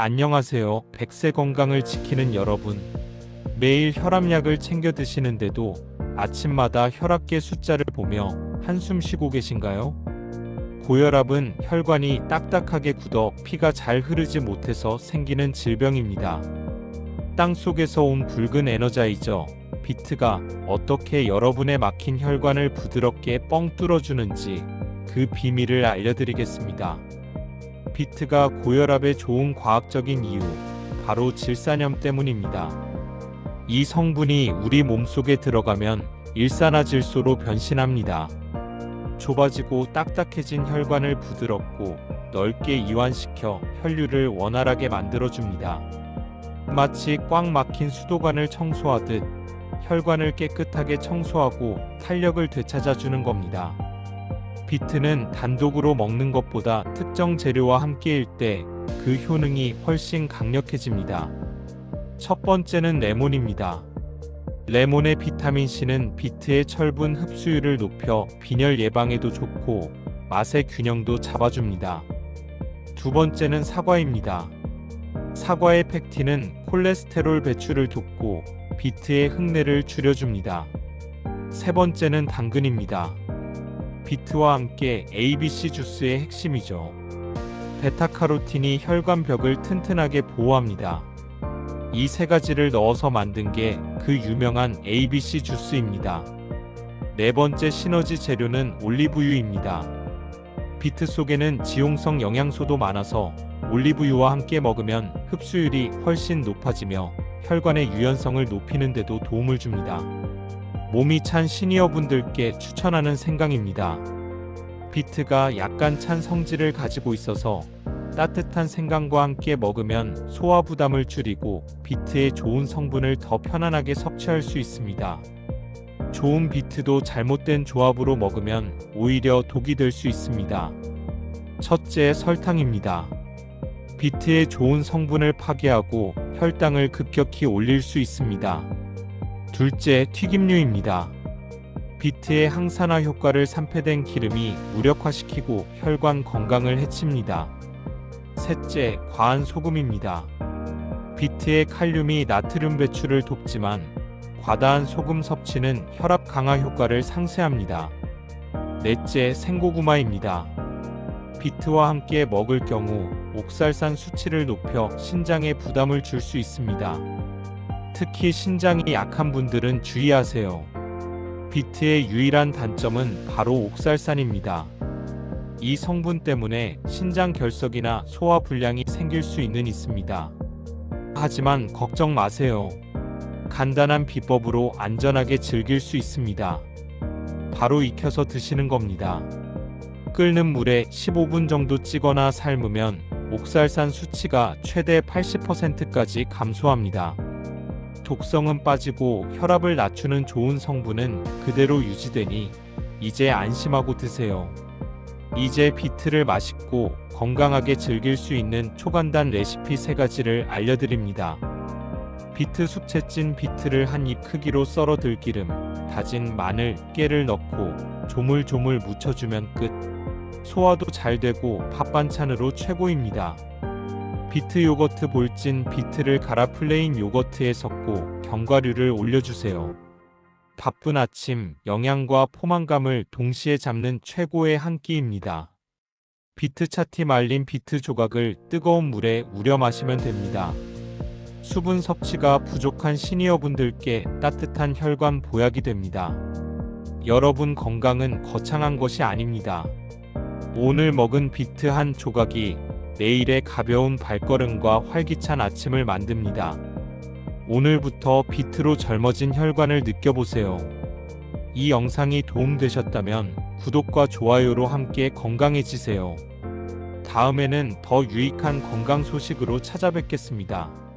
안녕하세요. 백세 건강을 지키는 여러분. 매일 혈압약을 챙겨 드시는데도 아침마다 혈압계 숫자를 보며 한숨 쉬고 계신가요? 고혈압은 혈관이 딱딱하게 굳어 피가 잘 흐르지 못해서 생기는 질병입니다. 땅 속에서 온 붉은 에너자이저 비트가 어떻게 여러분의 막힌 혈관을 부드럽게 뻥 뚫어주는지 그 비밀을 알려드리겠습니다. 비트가 고혈압에 좋은 과학적인 이유, 바로 질산염 때문입니다. 이 성분이 우리 몸속에 들어가면 일산화질소로 변신합니다. 좁아지고 딱딱해진 혈관을 부드럽고 넓게 이완시켜 혈류를 원활하게 만들어줍니다. 마치 꽉 막힌 수도관을 청소하듯 혈관을 깨끗하게 청소하고 탄력을 되찾아주는 겁니다. 비트는 단독으로 먹는 것보다 특정 재료와 함께일 때 그 효능이 훨씬 강력해집니다. 첫 번째는 레몬입니다. 레몬의 비타민C는 비트의 철분 흡수율을 높여 빈혈 예방에도 좋고 맛의 균형도 잡아줍니다. 두 번째는 사과입니다. 사과의 팩틴은 콜레스테롤 배출을 돕고 비트의 흙내를 줄여줍니다. 세 번째는 당근입니다. 비트와 함께 ABC 주스의 핵심이죠. 베타카로틴이 혈관벽을 튼튼하게 보호합니다. 이 세 가지를 넣어서 만든 게 그 유명한 ABC 주스입니다. 네 번째 시너지 재료는 올리브유입니다. 비트 속에는 지용성 영양소도 많아서 올리브유와 함께 먹으면 흡수율이 훨씬 높아지며 혈관의 유연성을 높이는 데도 도움을 줍니다. 몸이 찬 시니어분들께 추천하는 생강입니다. 비트가 약간 찬 성질을 가지고 있어서 따뜻한 생강과 함께 먹으면 소화 부담을 줄이고 비트의 좋은 성분을 더 편안하게 섭취할 수 있습니다. 좋은 비트도 잘못된 조합으로 먹으면 오히려 독이 될 수 있습니다. 첫째, 설탕입니다. 비트의 좋은 성분을 파괴하고 혈당을 급격히 올릴 수 있습니다. 둘째, 튀김류입니다. 비트의 항산화 효과를 산패된 기름이 무력화시키고 혈관 건강을 해칩니다. 셋째, 과한 소금입니다. 비트의 칼륨이 나트륨 배출을 돕지만 과다한 소금 섭취는 혈압 강화 효과를 상쇄합니다. 넷째, 생고구마입니다. 비트와 함께 먹을 경우 옥살산 수치를 높여 신장에 부담을 줄 수 있습니다. 특히 신장이 약한 분들은 주의하세요. 비트의 유일한 단점은 바로 옥살산입니다. 이 성분 때문에 신장 결석이나 소화 불량이 생길 수는 있습니다. 하지만 걱정 마세요. 간단한 비법으로 안전하게 즐길 수 있습니다. 바로 익혀서 드시는 겁니다. 끓는 물에 15분 정도 찌거나 삶으면 옥살산 수치가 최대 80%까지 감소합니다. 독성은 빠지고 혈압을 낮추는 좋은 성분은 그대로 유지되니 이제 안심하고 드세요. 이제 비트를 맛있고 건강하게 즐길 수 있는 초간단 레시피 3가지를 알려드립니다. 비트 숙채 찐 비트를 한 입 크기로 썰어 들기름, 다진 마늘, 깨를 넣고 조물조물 묻혀주면 끝. 소화도 잘 되고 밥 반찬으로 최고입니다. 비트 요거트 볼진 비트를 갈아 플레인 요거트에 섞고 견과류를 올려주세요. 바쁜 아침, 영양과 포만감을 동시에 잡는 최고의 한 끼입니다. 비트 차티 말린 비트 조각을 뜨거운 물에 우려 마시면 됩니다. 수분 섭취가 부족한 시니어분들께 따뜻한 혈관 보약이 됩니다. 여러분 건강은 거창한 것이 아닙니다. 오늘 먹은 비트 한 조각이 내일의 가벼운 발걸음과 활기찬 아침을 만듭니다. 오늘부터 비트로 젊어진 혈관을 느껴보세요. 이 영상이 도움되셨다면 구독과 좋아요로 함께 건강해지세요. 다음에는 더 유익한 건강 소식으로 찾아뵙겠습니다.